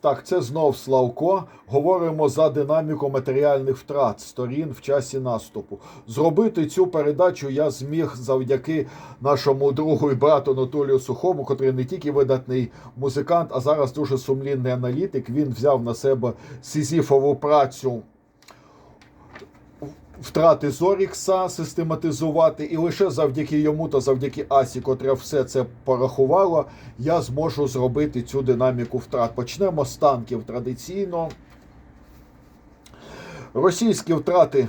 Так, це знов Славко. Говоримо за динаміку матеріальних втрат сторін в часі наступу. Зробити цю передачу я зміг завдяки нашому другу і брату Анатолію Сухому, котрий не тільки видатний музикант, а зараз дуже сумлінний аналітик. Він взяв на себе сізіфову працю втрати Зорікса систематизувати, і лише завдяки йому та завдяки Асі, котра все це порахувала, я зможу зробити цю динаміку втрат. Почнемо з танків традиційно. Російські втрати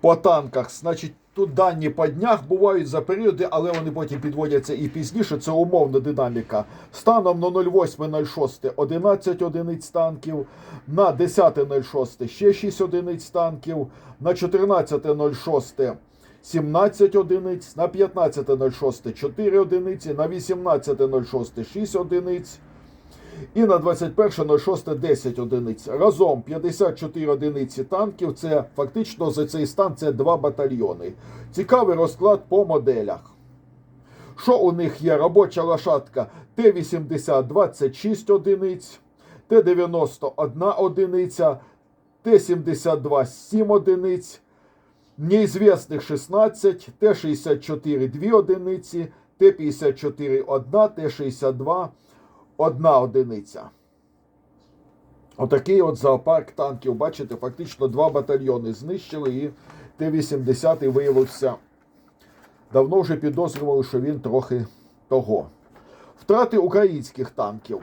по танках, значить, тут дані по днях бувають за періоди, але вони потім підводяться і пізніше. Це умовна динаміка. Станом на 08.06 11 одиниць танків, на 10.06 ще 6 одиниць танків, на 14.06 17 одиниць, на 15.06 4 одиниці, на 18.06 6 одиниць. І на 21.06 10 одиниць. Разом 54 одиниці танків. Це фактично за цей стан це два батальйони. Цікавий розклад по моделях. Що у них є? Робоча лошадка Т-80 26 одиниць, Т-90 1 одиниця, Т-72 7 одиниць, неізвісних 16, Т-64 2 одиниці, Т-54 1, Т-62 одна одиниця. Отакий от зоопарк танків. Бачите, фактично два батальйони знищили, і Т-80 виявився. Давно вже підозрювали, що він трохи того. Втрати українських танків.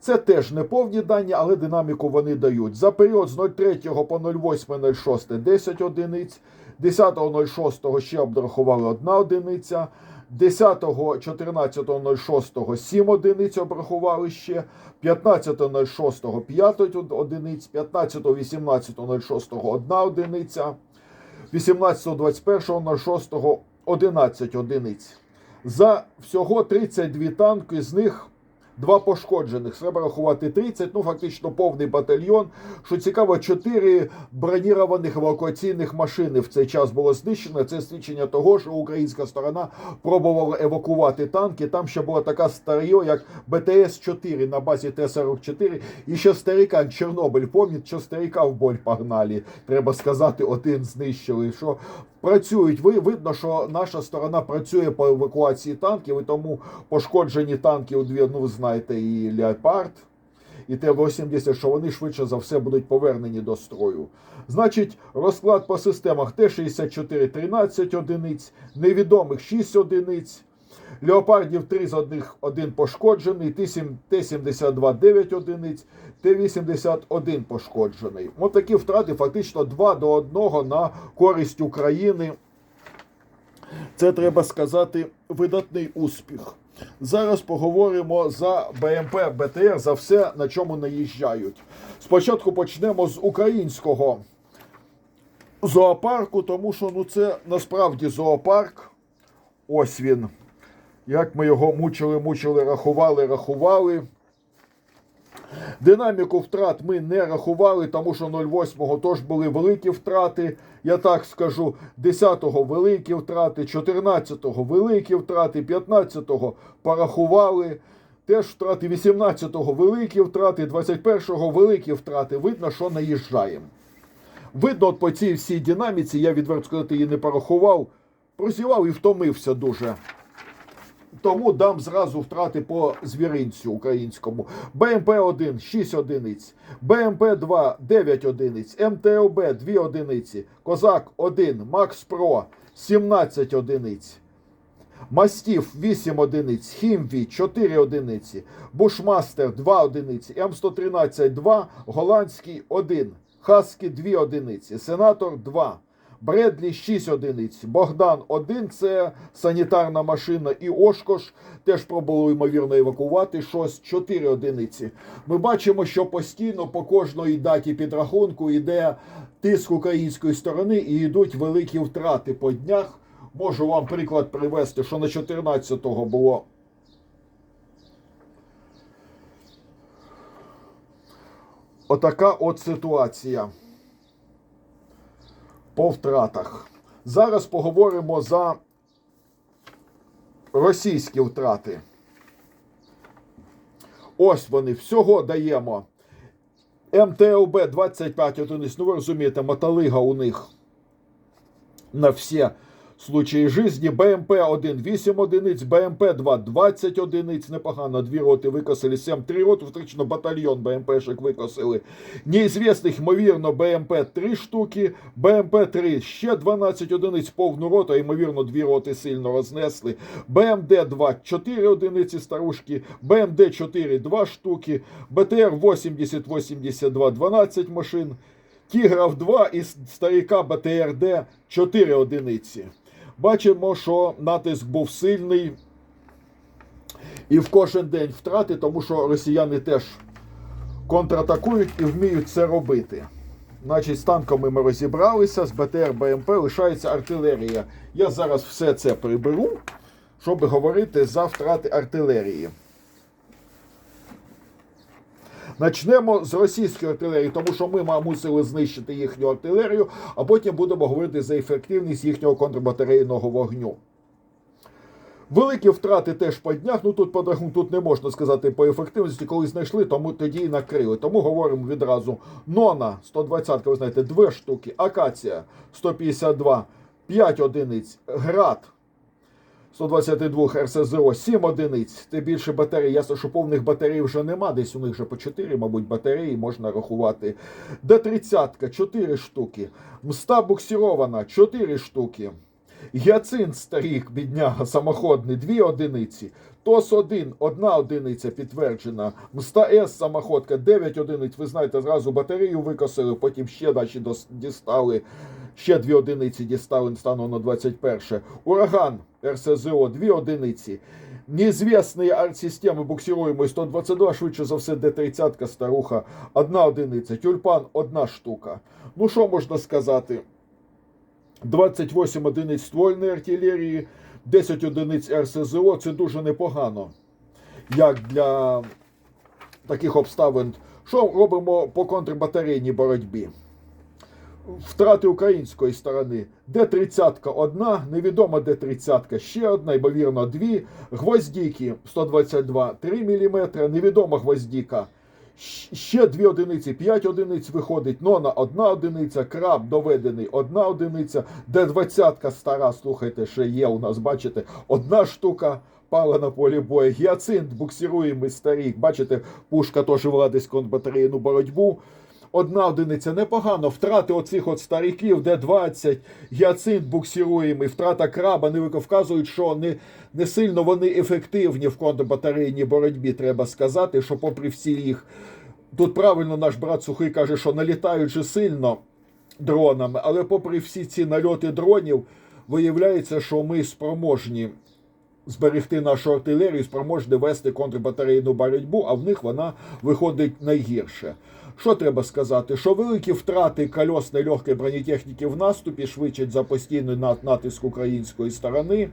Це теж не повні дані, але динаміку вони дають. За період з 03 по 08.06 10 одиниць, 10.06 ще обрахували 1 одиниця, 10.14.06 7 одиниць обрахували ще, 15.06 5 одиниць, 15.18.06 1 одиниця, 18.21.06 11 одиниць. За всього 32 танки, з них два пошкоджених. Треба рахувати 30, ну фактично повний батальйон. Що цікаво, 4 бронірованих евакуаційних машини в цей час було знищено. Це свідчення того, що українська сторона пробувала евакувати танки. Там ще була така старьо, як БТС-4 на базі Т-44. І ще старикан Чорнобиль, пам'ятаєте, що старика в боль погнали. Треба сказати, один знищили. Що працюють. Ви видно, що наша сторона працює по евакуації танків, і тому пошкоджені танки у дві, ну знаєте, і Леопард, і Т-80, що вони швидше за все будуть повернені до строю. Значить, розклад по системах Т-64 13 одиниць, невідомих 6 одиниць. Леопардів 3 з одних один пошкоджений, Т-72 9 одиниць, Т-81 пошкоджений. Ось такі втрати фактично 2 до 1 на користь України. Це треба сказати видатний успіх. Зараз поговоримо за БМП БТР, за все, на чому наїжджають. Спочатку почнемо з українського зоопарку, тому що ну, це насправді зоопарк. Ось він. Як ми його мучили, мучили, рахували, рахували. Динаміку втрат ми не рахували, тому що 08-го теж були великі втрати. Я так скажу, 10-го великі втрати, 14-го великі втрати, 15-го порахували. Теж втрати 18-го великі втрати, 21-го великі втрати. Видно, що наїжджаємо. Видно, от по цій всій динаміці, я відверто сказати, її не порахував, прозівав і втомився дуже. Тому дам зразу втрати по звіринцю українському. БМП-1 6 одиниць, БМП-2 9 одиниць, МТОБ 2 одиниці, Козак 1, Макс Про 17 одиниць. Мастів 8 одиниць, Хімві 4 одиниці, Бушмастер 2 одиниці, М113 2, Голландський 1, Хаскі 2 одиниці, Сенатор 2. Бредлі 6 одиниць, Богдан 1 це санітарна машина, і Ошкош теж пробували ймовірно евакувати щось 4 одиниці. Ми бачимо, що постійно по кожної даті підрахунку йде тиск української сторони і йдуть великі втрати по днях. Можу вам приклад привести, що на 14-го було. Отака от ситуація по втратах. Зараз поговоримо за російські втрати. Ось вони, всього даємо. МТЛБ 25 одиниць. Ну ви розумієте, моталига у них на всі случаї жизни. БМП 1 8 одиниць, БМП 2 20 одиниць. Непогано. Дві роти викосили, 7 3 роти, фактично батальйон БМПшек викосили. Неізвісних, ймовірно, БМП 3 штуки, БМП 3 ще 12 одиниць, повну роту, ймовірно, дві роти сильно рознесли. БМД 2 4 одиниці старушки, БМД 4 2 штуки, БТР 80 82 12 машин. Тіграв 2 і старіка БТРД 4 одиниці. Бачимо, що натиск був сильний і в кожен день втрати, тому що росіяни теж контратакують і вміють це робити. Значить, з танками ми розібралися, з БТР БМП лишається артилерія. Я зараз все це приберу, щоб говорити за втрати артилерії. Начнемо з російської артилерії, тому що ми мусили знищити їхню артилерію, а потім будемо говорити за ефективність їхнього контрбатарейного вогню. Великі втрати теж по днях. Ну тут по тут не можна сказати по ефективності, коли знайшли, тому тоді і накрили. Тому говоримо відразу: Нона 120, ви знаєте, 2 штуки, Акація 152, 5 одиниць, Град 122 РСЗО, 7 одиниць. Ти більше батарей. Ясно, що повних батарей вже нема. Десь у них вже по 4, мабуть, батареї можна рахувати. Д-30, 4 штуки. Мста буксірована, 4 штуки. Гіацинт старік, бідняга, самоходний, 2 одиниці. ТОС-1, одна одиниця підтверджена. Мста С самоходка, 9 одиниць. Ви знаєте, зразу батарею викосили, потім ще далі дістали. Ще дві одиниці дістали станом на 21. Ураган РСЗО, дві одиниці. Неізвісні арт-системи буксируємо 122, швидше за все, Д-30 старуха, одна одиниця. Тюльпан одна штука. Ну що можна сказати? 28 одиниць ствольної артилерії, 10 одиниць РСЗО це дуже непогано. Як для таких обставин. Що робимо по контрбатарейній боротьбі? Втрати української сторони. Д-30 одна, невідома Д-30 ще одна, ймовірно, дві. Гвоздіки 122 3 мм, невідома гвоздіка. Ще дві одиниці, 5 одиниць виходить. Нона одна одиниця, краб доведений, одна одиниця. Д-20 стара, слухайте, ще є у нас, бачите, одна штука. Пала на полі бою. Гіацинт, буксируємий старік. Бачите, пушка теж вела десь контрбатарейну боротьбу. Одна одиниця непогано. Втрати оцих от стариків, де 20, гіацинт буксируємий, втрата краба, не вказують, що не, не сильно вони ефективні в контрбатарейній боротьбі, треба сказати, що попри всі їх. Тут правильно наш брат Сухий каже, що налітають же сильно дронами, але попри всі ці нальоти дронів, виявляється, що ми спроможні зберегти нашу артилерію, спроможні вести контрбатарейну боротьбу, а в них вона виходить найгірше. Що треба сказати? Що великі втрати кольосної легкої бронетехніки в наступі швидшать за постійний на- натиск української сторони.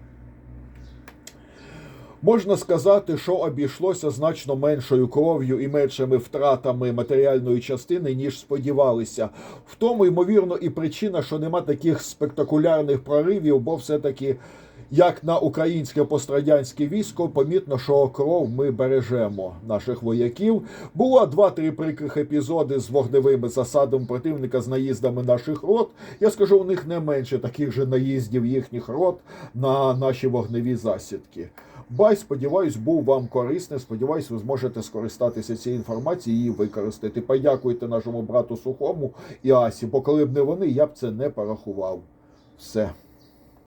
Можна сказати, що обійшлося значно меншою кров'ю і меншими втратами матеріальної частини, ніж сподівалися. В тому, ймовірно, і причина, що нема таких спектакулярних проривів, бо все-таки, як на українське пострадянське військо, помітно, що кров ми бережемо наших вояків. Було два-три прикрих епізоди з вогневими засадами противника з наїздами наших рот. Я скажу, у них не менше таких же наїздів їхніх рот на наші вогневі засідки. Бай, сподіваюсь, був вам корисний. Сподіваюсь, ви зможете скористатися цією інформацією і використати. Подякуйте нашому брату Сухому і Асі, бо коли б не вони, я б це не порахував. Все.